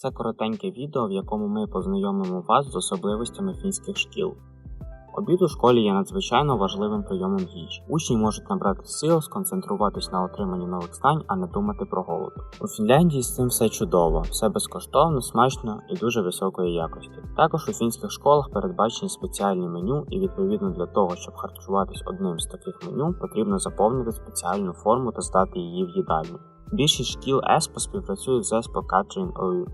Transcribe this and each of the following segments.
Це коротеньке відео, в якому ми познайомимо вас з особливостями фінських шкіл. Обід у школі є надзвичайно важливим прийомом їжі. Учні можуть набрати сил, сконцентруватись на отриманні нових знань, а не думати про голод. У Фінляндії з цим все чудово, все безкоштовно, смачно і дуже високої якості. Також у фінських школах передбачені спеціальні меню, і відповідно для того, щоб харчуватись одним з таких меню, потрібно заповнити спеціальну форму та здати її в їдальню. Більшість шкіл ЕСПО співпрацюють з ЕСПО Catering OU.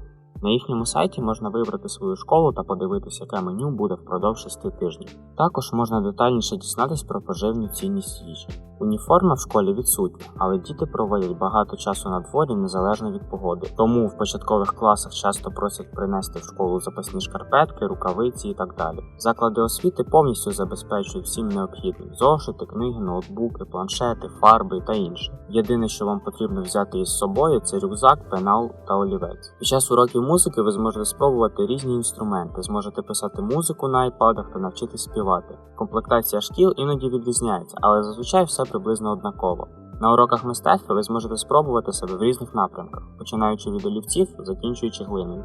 На їхньому сайті можна вибрати свою школу та подивитися, яке меню буде впродовж 6 тижнів. Також можна детальніше дізнатись про поживну цінність їжі. Уніформа в школі відсутня, але діти проводять багато часу на дворі незалежно від погоди. Тому в початкових класах часто просять принести в школу запасні шкарпетки, рукавиці і так далі. Заклади освіти повністю забезпечують всім необхідним: зошити, книги, ноутбуки, планшети, фарби та інше. Єдине, що вам потрібно взяти із собою, це рюкзак, пенал та олівець. Під час уроків музики ви зможете спробувати різні інструменти, зможете писати музику на айпадах та навчитись співати. Комплектація шкіл іноді відрізняється, але зазвичай все приблизно однаково. На уроках мистецтва ви зможете спробувати себе в різних напрямках, починаючи від олівців, закінчуючи глиною.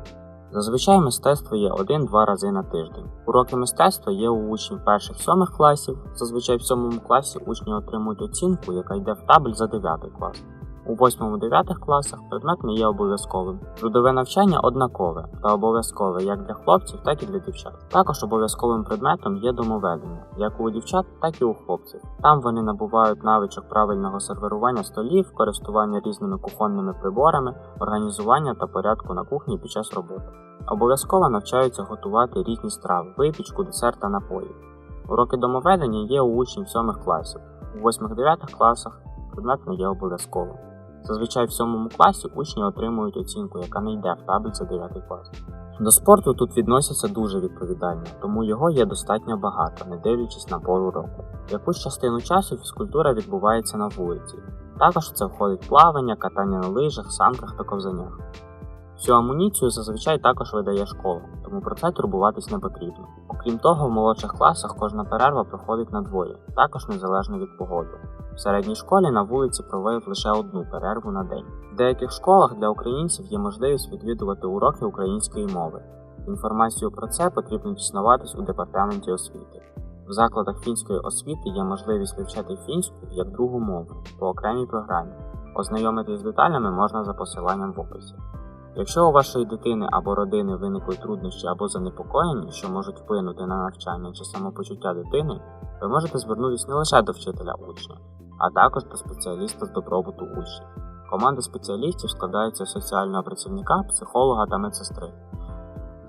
Зазвичай мистецтво є один-два рази на тиждень. Уроки мистецтва є у учнів перших сьомих класів. Зазвичай в сьомому класі учні отримують оцінку, яка йде в табель за 9 клас. У 8-9 класах предмет не є обов'язковим. Трудове навчання однакове та обов'язкове як для хлопців, так і для дівчат. Також обов'язковим предметом є домоведення, як у дівчат, так і у хлопців. Там вони набувають навичок правильного сервірування столів, користування різними кухонними приборами, організування та порядку на кухні під час роботи. Обов'язково навчаються готувати різні страви, випічку, десерт та напої. Уроки домоведення є у учнів 7 класів. У 8-9 класах предмет не є обов'язковим. Зазвичай в 7 класі учні отримують оцінку, яка не йде в табель за 9 клас. До спорту тут відносяться дуже відповідально, тому його є достатньо багато, не дивлячись на пору року. Якусь частину часу фізкультура відбувається на вулиці. Також це входить плавання, катання на лижах, санках та ковзанях. Цю амуніцію зазвичай також видає школа, тому про це турбуватись не потрібно. Окрім того, в молодших класах кожна перерва проходить на двоє, також незалежно від погоди. В середній школі на вулиці проводять лише одну перерву на день. В деяких школах для українців є можливість відвідувати уроки української мови. Інформацію про це потрібно дізнаватись у департаменті освіти. В закладах фінської освіти є можливість вивчати фінську як другу мову по окремій програмі. Ознайомитись з деталями можна за посиланням в описі. Якщо у вашої дитини або родини виникли труднощі або занепокоєння, що можуть вплинути на навчання чи самопочуття дитини, ви можете звернутися не лише до вчителя учня, а також до спеціаліста з добробуту учнів. Команда спеціалістів складається з соціального працівника, психолога та медсестри.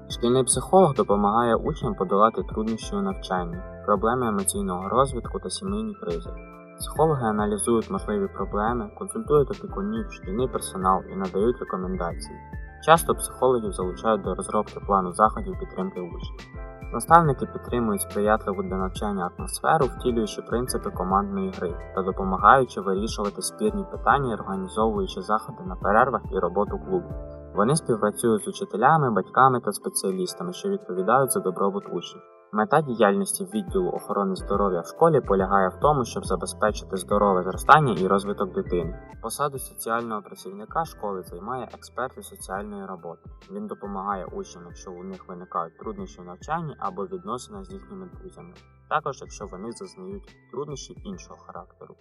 Шкільний психолог допомагає учням подолати труднощі у навчанні, проблеми емоційного розвитку та сімейні кризи. Психологи аналізують можливі проблеми, консультують опікунів, шкільний персонал і надають рекомендації. Часто психологів залучають до розробки плану заходів підтримки учнів. Наставники підтримують сприятливу для навчання атмосферу, втілюючи принципи командної гри та допомагаючи вирішувати спірні питання, організовуючи заходи на перервах і роботу клубу. Вони співпрацюють з учителями, батьками та спеціалістами, що відповідають за добробут учнів. Мета діяльності відділу охорони здоров'я в школі полягає в тому, щоб забезпечити здорове зростання і розвиток дитини. Посаду соціального працівника школи займає експерт із соціальної роботи. Він допомагає учням, якщо у них виникають труднощі в навчанні або відносини з їхніми друзями, також якщо вони зазнають труднощі іншого характеру.